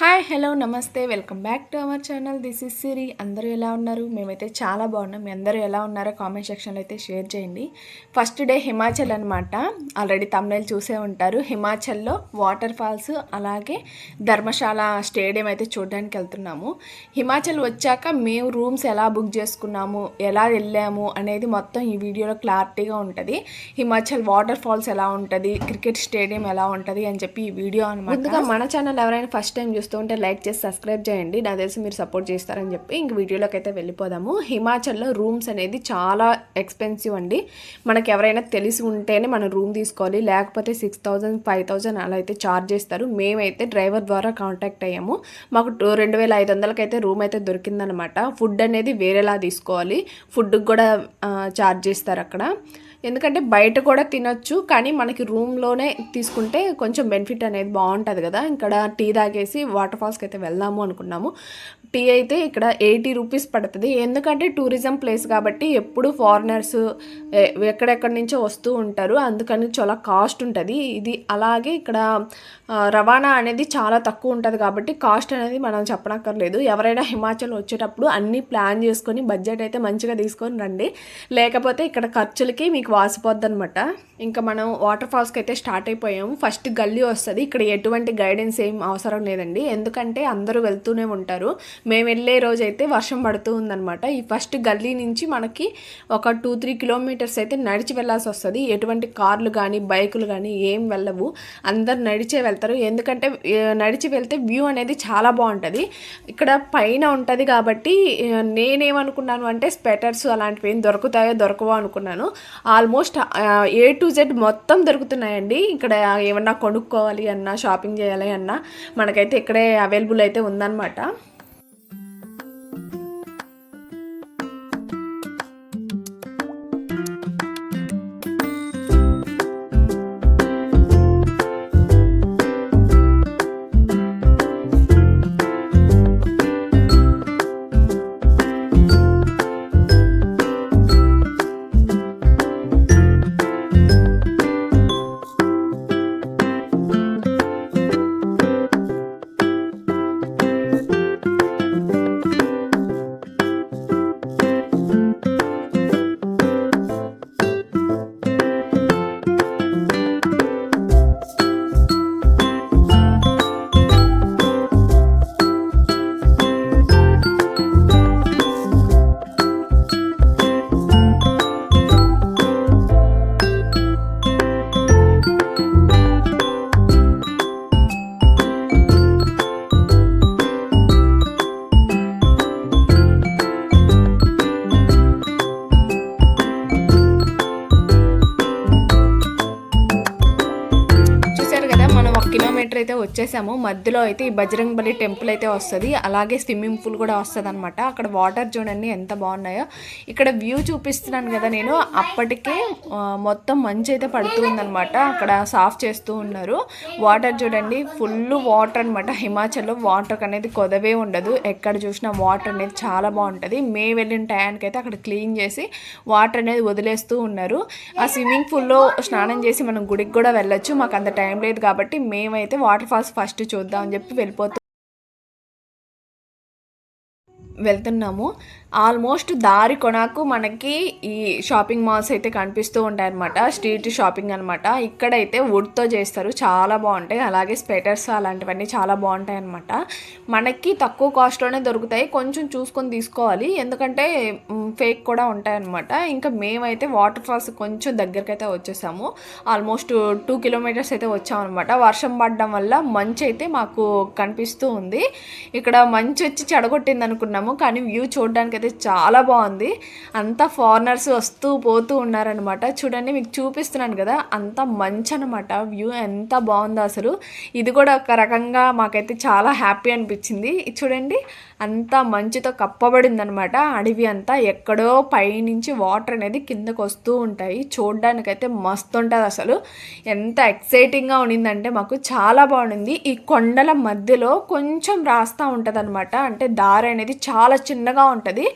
Hi hello namaste welcome back to our channel. This is Siri. అందరూ ఎలా ఉన్నారు? మేమైతే చాలా బాగున్నాం. మీ అందరూ ఎలా ఉన్నారో కామెంట్ సెక్షన్లో అయితే షేర్ చేయండి. ఫస్ట్ డే హిమాచల్ అనమాట ఆల్రెడీ తమిళ చూసే ఉంటారు. హిమాచల్లో వాటర్ ఫాల్స్ అలాగే ధర్మశాల స్టేడియం అయితే చూడడానికి వెళ్తున్నాము. హిమాచల్ వచ్చాక మేము రూమ్స్ ఎలా బుక్ చేసుకున్నాము ఎలా వెళ్ళాము అనేది మొత్తం ఈ వీడియోలో క్లారిటీగా ఉంటుంది. హిమాచల్ వాటర్ ఫాల్స్ ఎలా ఉంటుంది క్రికెట్ స్టేడియం ఎలా ఉంటుంది అని చెప్పి ఈ వీడియో అనమాట ముందుగా మన ఛానల్ ఎవరైనా ఫస్ట్ టైం చూస్తూ ఉంటే లైక్ చేసి సబ్స్క్రైబ్ చేయండి. నాకు తెలిసి మీరు సపోర్ట్ చేస్తారని చెప్పి ఇంక వీడియోలోకి అయితే వెళ్ళిపోదాము. హిమాచల్లో రూమ్స్ అనేది చాలా ఎక్స్పెన్సివ్ అండి. మనకి ఎవరైనా తెలిసి ఉంటేనే మనం రూమ్ తీసుకోవాలి. లేకపోతే సిక్స్ థౌజండ్ ఫైవ్ థౌజండ్ అలా అయితే ఛార్జ్ చేస్తారు. మేమైతే డ్రైవర్ ద్వారా కాంటాక్ట్ అయ్యాము. మాకు టూ రెండు వేల ఐదు వందలకైతే రూమ్ అయితే దొరికిందనమాట. ఫుడ్ అనేది వేరేలా తీసుకోవాలి. ఫుడ్కి కూడా ఛార్జ్ చేస్తారు అక్కడ. ఎందుకంటే బయట కూడా తినొచ్చు కానీ మనకి రూమ్లోనే తీసుకుంటే కొంచెం బెనిఫిట్ అనేది బాగుంటుంది కదా. ఇక్కడ టీ తాగేసి వాటర్ ఫాల్స్కి అయితే వెళ్దాము అనుకున్నాము. టీ అయితే ఇక్కడ ఎయిటీ రూపీస్ పడుతుంది. ఎందుకంటే టూరిజం ప్లేస్ కాబట్టి ఎప్పుడు ఫారినర్స్ ఎక్కడెక్కడి నుంచో వస్తూ ఉంటారు. అందుకని చాలా కాస్ట్ ఉంటుంది. ఇది అలాగే ఇక్కడ రవాణా అనేది చాలా తక్కువ ఉంటుంది కాబట్టి కాస్ట్ అనేది మనం చెప్పనక్కర్లేదు. ఎవరైనా హిమాచల్ వచ్చేటప్పుడు అన్నీ ప్లాన్ చేసుకొని బడ్జెట్ అయితే మంచిగా తీసుకొని రండి. లేకపోతే ఇక్కడ ఖర్చులకి మీకు మీకు వాసిపోద్ది అనమాట ఇంకా మనం వాటర్ ఫాల్స్కి అయితే స్టార్ట్ అయిపోయాము. ఫస్ట్ గల్లీ వస్తుంది. ఇక్కడ ఎటువంటి గైడెన్స్ ఏం అవసరం లేదండి. ఎందుకంటే అందరూ వెళ్తూనే ఉంటారు. మేము వెళ్ళే రోజు అయితే వర్షం పడుతూ ఉందనమాట. ఈ ఫస్ట్ గల్లీ నుంచి మనకి ఒక టూ త్రీ కిలోమీటర్స్ అయితే నడిచి వెళ్ళాల్సి వస్తుంది. ఎటువంటి కార్లు కానీ బైకులు కానీ ఏం వెళ్ళవు. అందరు నడిచే వెళ్తారు. ఎందుకంటే నడిచి వెళ్తే వ్యూ అనేది చాలా బాగుంటుంది. ఇక్కడ పైన ఉంటుంది కాబట్టి నేనేమనుకున్నాను అంటే స్వెటర్స్ అలాంటివి ఏం దొరుకుతాయో దొరకవో అనుకున్నాను. ఆల్మోస్ట్ ఏ టు జెడ్ మొత్తం దొరుకుతున్నాయండి. ఇక్కడ ఏమన్నా కొనుక్కోవాలి అన్నా షాపింగ్ చేయాలి అన్నా మనకైతే ఇక్కడే అవైలబుల్ అయితే ఉందన్నమాట. వచ్చేసాము. మధ్యలో అయితే ఈ బజరంగ్ బలి టెంపుల్ అయితే వస్తుంది. అలాగే స్విమ్మింగ్ పూల్ కూడా వస్తుంది అనమాట అక్కడ వాటర్ చూడండి ఎంత బాగున్నాయో. ఇక్కడ వ్యూ చూపిస్తున్నాను కదా నేను. అప్పటికే మొత్తం మంచి అయితే పడుతుందనమాట అక్కడ సాఫ్ చేస్తూ ఉన్నారు. వాటర్ చూడండి ఫుల్ వాటర్ అనమాట హిమాచల్లో వాటర్ అనేది కొదవే ఉండదు. ఎక్కడ చూసినా వాటర్ అనేది చాలా బాగుంటుంది. మే వెళ్ళిన టయానికి అయితే అక్కడ క్లీన్ చేసి వాటర్ అనేది వదిలేస్తూ ఉన్నారు. ఆ స్విమ్మింగ్ పూల్లో స్నానం చేసి మనం గుడికి కూడా వెళ్ళొచ్చు. మాకు అంత టైం లేదు కాబట్టి మేమైతే వాటర్ ఫస్ట్ ఫస్ట్ చూద్దాం అని చెప్పి వెళ్ళిపోతాం వెళ్తున్నాము. ఆల్మోస్ట్ దారి కొనాకు మనకి ఈ షాపింగ్ మాల్స్ అయితే కనిపిస్తూ ఉంటాయి అనమాట స్ట్రీట్ షాపింగ్ అనమాట ఇక్కడైతే వుడ్తో చేస్తారు. చాలా బాగుంటాయి. అలాగే స్వెటర్స్ అలాంటివన్నీ చాలా బాగుంటాయి అనమాట మనకి తక్కువ కాస్ట్లోనే దొరుకుతాయి. కొంచెం చూసుకొని తీసుకోవాలి. ఎందుకంటే ఫేక్ కూడా ఉంటాయి అనమాట ఇంకా మేమైతే వాటర్ ఫాల్స్ కొంచెం దగ్గరికి అయితే వచ్చేసాము. ఆల్మోస్ట్ టూ కిలోమీటర్స్ అయితే వచ్చామన్నమాట. వర్షం పడడం వల్ల మంచి అయితే మాకు కనిపిస్తూ ఉంది. ఇక్కడ మంచి వచ్చి చెడగొట్టింది అనుకున్నాము కానీ వ్యూ చూడడానికి అయితే చాలా బాగుంది. అంతా ఫారినర్స్ వస్తూ పోతూ ఉన్నారనమాట చూడండి మీకు చూపిస్తున్నాను కదా అంత మంచి అనమాట వ్యూ ఎంత బాగుందో అసలు. ఇది కూడా ఒక రకంగా మాకైతే చాలా హ్యాపీ అనిపించింది. చూడండి అంత మంచుతో కప్పబడింది అనమాట అడవి అంతా ఎక్కడో పైనుంచి వాటర్ అనేది కిందకు వస్తూ ఉంటాయి. చూడడానికైతే మస్తు ఉంటుంది అసలు. ఎంత ఎక్సైటింగ్గా ఉండిందంటే మాకు చాలా బాగుంది ఈ కొండల మధ్యలో కొంచెం రాస్తూ ఉంటుంది అంటే దారి అనేది చాలా చాలా చిన్నగా ఉంటుంది.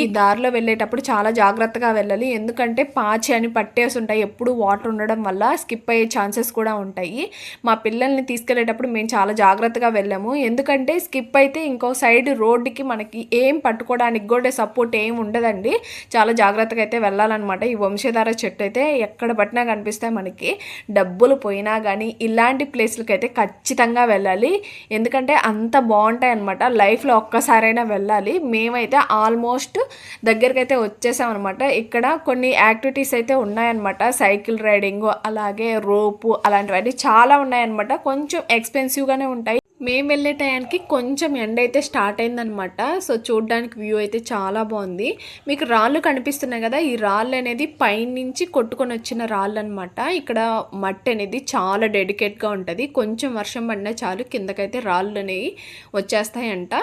ఈ దారిలో వెళ్ళేటప్పుడు చాలా జాగ్రత్తగా వెళ్ళాలి. ఎందుకంటే పాచి అని పట్టేసి ఉంటాయి. ఎప్పుడు వాటర్ ఉండడం వల్ల స్కిప్ అయ్యే ఛాన్సెస్ కూడా ఉంటాయి. మా పిల్లల్ని తీసుకెళ్ళేటప్పుడు మేము చాలా జాగ్రత్తగా వెళ్ళాము. ఎందుకంటే స్కిప్ అయితే ఇంకో సైడ్ రోడ్డుకి మనకి ఏం పట్టుకోవడానికి కూడా సపోర్ట్ ఏం ఉండదండి. చాలా జాగ్రత్తగా అయితే వెళ్ళాలన్నమాట. ఈ వంశధార చెట్టు అయితే ఎక్కడ పట్టినా కనిపిస్తాయి మనకి. డబ్బులు పోయినా కానీ ఇలాంటి ప్లేస్లకి అయితే ఖచ్చితంగా వెళ్ళాలి. ఎందుకంటే అంత బాగుంటాయి అనమాట లైఫ్లో ఒక్కసారైనా వెళ్ళాలి. మేమైతే ఆల్మోస్ట్ దగ్గరికి అయితే వచ్చేసామన్నమాట. ఇక్కడ కొన్ని యాక్టివిటీస్ అయితే ఉన్నాయన్నమాట. సైకిల్ రైడింగ్ అలాగే రోపు అలాంటివన్నీ చాలా ఉన్నాయన్నమాట. కొంచెం ఎక్స్పెన్సివ్గానే ఉంటాయి. మేము వెళ్ళే టయానికి కొంచెం ఎండ అయితే స్టార్ట్ అయిందనమాట సో చూడడానికి వ్యూ అయితే చాలా బాగుంది. మీకు రాళ్ళు కనిపిస్తున్నాయి కదా ఈ రాళ్ళు అనేది పైనుంచి కొట్టుకొని వచ్చిన రాళ్ళు అనమాట ఇక్కడ మట్టి అనేది చాలా డెడికేట్గా ఉంటుంది. కొంచెం వర్షం పడినా చాలు కిందకైతే రాళ్ళు అనేవి వచ్చేస్తాయంట.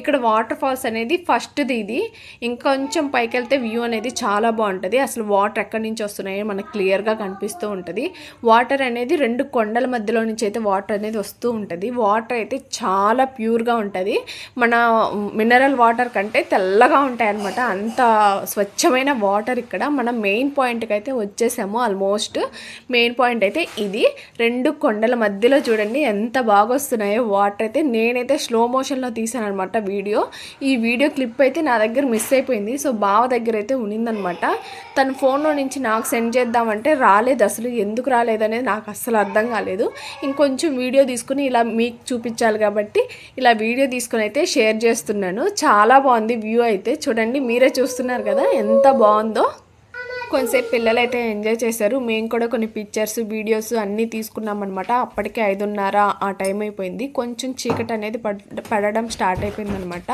ఇక్కడ వాటర్ ఫాల్స్ అనేది ఫస్ట్ది ఇది. ఇంకొంచెం పైకి వెళ్తే వ్యూ అనేది చాలా బాగుంటుంది. అసలు వాటర్ ఎక్కడి నుంచి వస్తున్నాయో మనకు క్లియర్గా కనిపిస్తూ ఉంటుంది. వాటర్ అనేది రెండు కొండల మధ్యలో నుంచి అయితే వాటర్ అనేది వస్తూ ఉంటుంది. వాటర్ అయితే చాలా ప్యూర్గా ఉంటుంది. మన మినరల్ వాటర్ కంటే తెల్లగా ఉంటాయి అనమాట అంత స్వచ్ఛమైన వాటర్ ఇక్కడ. మనం మెయిన్ పాయింట్కి అయితే వచ్చేసాము ఆల్మోస్ట్. మెయిన్ పాయింట్ అయితే ఇది. రెండు కొండల మధ్యలో చూడండి ఎంత బాగా వస్తున్నాయో వాటర్ అయితే. నేనైతే స్లో మోషన్లో తీసాను అనమాట వీడియో. ఈ వీడియో క్లిప్ అయితే నా దగ్గర మిస్ అయిపోయింది. సో బావ దగ్గర అయితే ఉన్నిందనమాట తన ఫోన్లో నుంచి నాకు సెండ్ చేద్దామంటే రాలేదు. అసలు ఎందుకు రాలేదనేది నాకు అస్సలు అర్థం కాలేదు. ఇంకొంచెం వీడియో తీసుకుని ఇలా మీకు చూపించాలి కాబట్టి ఇలా వీడియో తీసుకొని అయితే షేర్ చేస్తున్నాను. చాలా బాగుంది వ్యూ అయితే. చూడండి మీరే చూస్తున్నారు కదా ఎంత బాగుందో. కొంతసేపు పిల్లలు అయితే ఎంజాయ్ చేశారు. మేము కూడా కొన్ని పిక్చర్స్ వీడియోస్ అన్నీ తీసుకున్నాం అనమాట అప్పటికే ఐదున్నర ఆ టైం అయిపోయింది. కొంచెం చీకటి అనేది పడడం స్టార్ట్ అయిపోయిందనమాట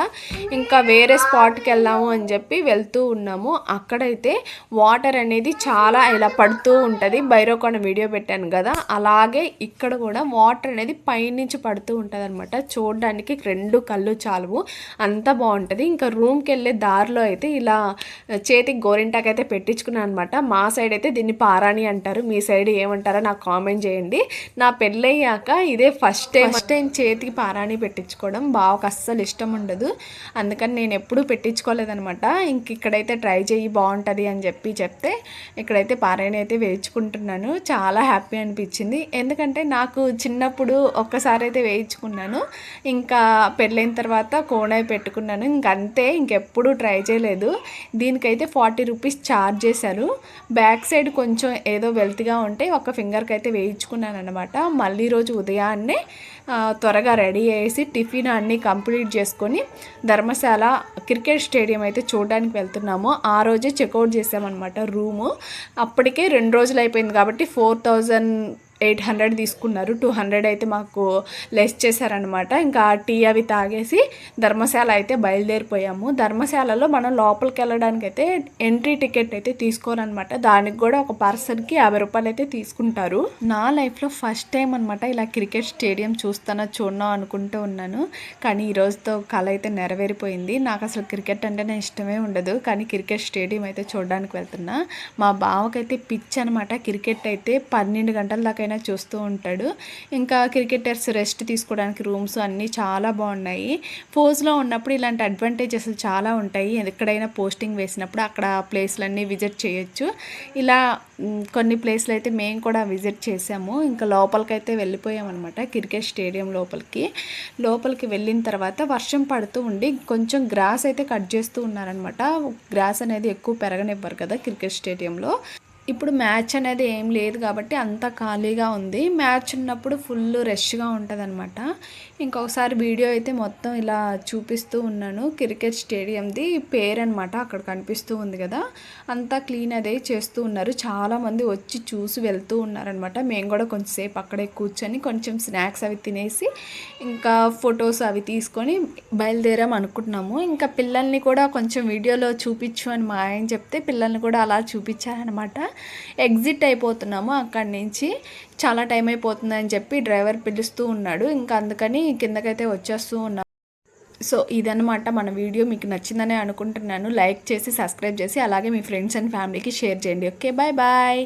ఇంకా వేరే స్పాట్కి వెళ్దాము అని చెప్పి వెళ్తూ ఉన్నాము. అక్కడైతే వాటర్ అనేది చాలా ఇలా పడుతూ ఉంటుంది. బైరోకొండ వీడియో పెట్టాను కదా. అలాగే ఇక్కడ కూడా వాటర్ అనేది పైనుంచి పడుతూ ఉంటుంది అనమాట చూడడానికి రెండు కళ్ళు చాలువు. అంత బాగుంటుంది. ఇంకా రూమ్కి వెళ్ళే దారిలో అయితే ఇలా చేతికి గోరింటాకైతే పెట్టించుకున్నాను అనమాట. మా సైడ్ అయితే దీన్ని పారాణి అంటారు. మీ సైడ్ ఏమంటారో నాకు కామెంట్ చేయండి. నా పెళ్ళయ్యాక ఇదే ఫస్ట్ టైం ఫస్ట్ టైం చేతికి పారాణి పెట్టించుకోవడం బావకు అస్సలు ఇష్టం ఉండదు. అందుకని నేను ఎప్పుడూ పెట్టించుకోలేదనమాట. ఇంక ఇక్కడైతే ట్రై చేయి బాగుంటుంది అని చెప్పి చెప్తే ఇక్కడైతే పారాయణ అయితే వేయించుకుంటున్నాను. చాలా హ్యాపీ అనిపించింది. ఎందుకంటే నాకు చిన్నప్పుడు ఒక్కసారి అయితే వేయించుకున్నాను. ఇంకా పెళ్ళైన తర్వాత కోనై పెట్టుకున్నాను. ఇంకంతే ఇంకెప్పుడు ట్రై చేయలేదు. దీనికైతే ఫార్టీ రూపీస్ ఛార్జ్ చేశారు. చేశారు. బ్యాక్ సైడ్ కొంచెం ఏదో వెల్త్గా ఉంటే ఒక ఫింగర్కి అయితే వేయించుకున్నాను అనమాట మళ్ళీ రోజు ఉదయాన్నే త్వరగా రెడీ చేసి టిఫిన్ అన్నీ కంప్లీట్ చేసుకొని ధర్మశాల క్రికెట్ స్టేడియం అయితే చూడడానికి వెళ్తున్నాము. ఆ రోజే చెక్అవుట్ చేసామన్నమాట రూము. అప్పటికే రెండు రోజులు అయిపోయింది కాబట్టి ఫోర్ థౌజండ్ ఎయిట్ హండ్రెడ్ తీసుకున్నారు. టూ హండ్రెడ్ అయితే మాకు లెస్ చేశారనమాట ఇంకా టీ అవి తాగేసి ధర్మశాల అయితే బయలుదేరిపోయాము. ధర్మశాలలో మనం లోపలికి వెళ్ళడానికి అయితే ఎంట్రీ టికెట్ అయితే తీసుకోరనమాట దానికి కూడా ఒక పర్సన్కి యాభై రూపాయలు అయితే తీసుకుంటారు. నా లైఫ్లో ఫస్ట్ టైం అనమాట ఇలా క్రికెట్ స్టేడియం చూస్తానో చూడనో అనుకుంటూ ఉన్నాను. కానీ ఈరోజుతో కళ అయితే నెరవేరిపోయింది. నాకు అసలు క్రికెట్ అంటేనే ఇష్టమే ఉండదు. కానీ క్రికెట్ స్టేడియం అయితే చూడడానికి వెళ్తున్నా. మా బావకైతే పిచ్ అనమాట క్రికెట్ అయితే పన్నెండు గంటల దాకా అయినా చూస్తూ ఉంటాడు. ఇంకా క్రికెటర్స్ రెస్ట్ తీసుకోవడానికి రూమ్స్ అన్నీ చాలా బాగున్నాయి. ఫోజ్లో ఉన్నప్పుడు ఇలాంటి అడ్వాంటేజెస్ చాలా ఉంటాయి. ఎక్కడైనా పోస్టింగ్ వేసినప్పుడు అక్కడ ప్లేస్లన్నీ విజిట్ చేయొచ్చు. ఇలా కొన్ని ప్లేస్లు అయితే మేము కూడా విజిట్ చేసాము. ఇంకా లోపలికైతే వెళ్ళిపోయామన్నమాట క్రికెట్ స్టేడియం లోపలికి. లోపలికి వెళ్ళిన తర్వాత వర్షం పడుతూ ఉండి కొంచెం గ్రాస్ అయితే కట్ చేస్తూ ఉన్నారనమాట గ్రాస్ అనేది ఎక్కువ పెరగనివ్వరు కదా క్రికెట్ స్టేడియంలో. ఇప్పుడు మ్యాచ్ అనేది ఏం లేదు కాబట్టి అంతా ఖాళీగా ఉంది. మ్యాచ్ ఉన్నప్పుడు ఫుల్ రష్గా ఉంటుంది అనమాట ఇంకొకసారి వీడియో అయితే మొత్తం ఇలా చూపిస్తూ ఉన్నాను. క్రికెట్ స్టేడియంది పేరు అనమాట అక్కడ కనిపిస్తూ ఉంది కదా. అంతా క్లీన్ అదే చేస్తూ ఉన్నారు. చాలామంది వచ్చి చూసి వెళ్తూ ఉన్నారనమాట మేము కూడా కొంచెంసేపు అక్కడే కూర్చొని కొంచెం స్నాక్స్ అవి తినేసి ఇంకా ఫొటోస్ అవి తీసుకొని బయలుదేరాం అనుకుంటున్నాము. ఇంకా పిల్లల్ని కూడా కొంచెం వీడియోలో చూపించు అని మా ఆయన చెప్తే పిల్లల్ని కూడా అలా చూపించారనమాట ఎగ్జిట్ అయిపోతున్నాము అక్కడి నుంచి. చాలా టైం అయిపోతుంది అని చెప్పి డ్రైవర్ పిలుస్తూ ఉన్నాడు. ఇంకా అందుకని కిందకైతే వచ్చేస్తూ ఉన్నాం సో ఇదనమాట మన వీడియో. మీకు నచ్చిందనే అనుకుంటున్నాను. లైక్ చేసి సబ్స్క్రైబ్ చేసి అలాగే మీ ఫ్రెండ్స్ అండ్ ఫ్యామిలీకి షేర్ చేయండి. Okay bye bye.